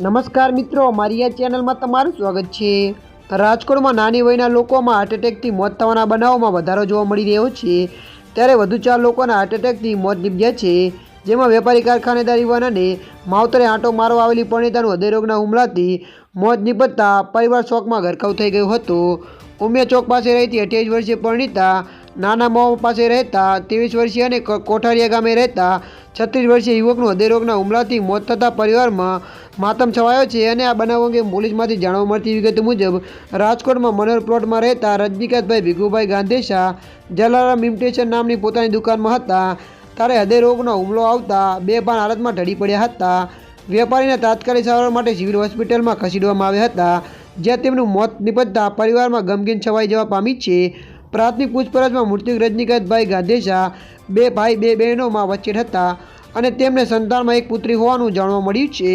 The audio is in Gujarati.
નમસ્કાર મિત્રો, મારી આ ચેનલમાં તમારું સ્વાગત છે. રાજકોટમાં નાની વયના લોકોમાં હાર્ટ એટેકથી મોત થવાના બનાવોમાં વધારો જોવા મળી રહ્યો છે. ત્યારે વધુ ચાર લોકોના હાર્ટ એટેકથી મોત નીપજ્યા છે. જેમાં વેપારી કારખાનેદાર યુવાન અને માવતરે આંટો મારવા આવેલી પરણિતાનું હૃદયરોગના હુમલાથી મોત નીપજતા પરિવાર શોકમાં ગરકાવ થઈ ગયો હતો. ઉમિયા ચોક પાસે રહેતી અઠ્યાવીસ વર્ષીય પરણિતા નાના મો પાસે રહેતા ત્રેવીસ વર્ષીય અને કોઠારિયા ગામે રહેતા છત્રીસ વર્ષીય યુવકનું હૃદયરોગના હુમલાથી મોત થતાં પરિવારમાં માતમ છવાયો છે અને આ બનાવ અંગે પોલીસમાંથી જાણવા મળતી વિગત મુજબ રાજકોટમાં મનોર પ્લોટમાં રહેતા રજનીકાંતભાઈ ભીખુભાઈ ગાંધેશા જલારામ ઇમ્ટેશન નામની પોતાની દુકાનમાં હતા. ત્યારે હૃદયરોગનો હુમલો આવતા બે પાન હાલતમાં ઢળી પડ્યા હતા. વેપારીને તાત્કાલિક સારવાર માટે સિવિલ હોસ્પિટલમાં ખસેડવામાં આવ્યા હતા, જ્યાં તેમનું મોત નિપજતા પરિવારમાં ગમગીન છવાઈ જવા પામી છે. પ્રાથમિક પૂછપરછમાં મૃત્યુ રજનીકાંતભાઈ ગાંધેશા બે ભાઈ, બે બહેનોમાં વચ્ચે હતા અને તેમને સંતાનમાં એક પુત્રી હોવાનું જાણવા મળ્યું છે.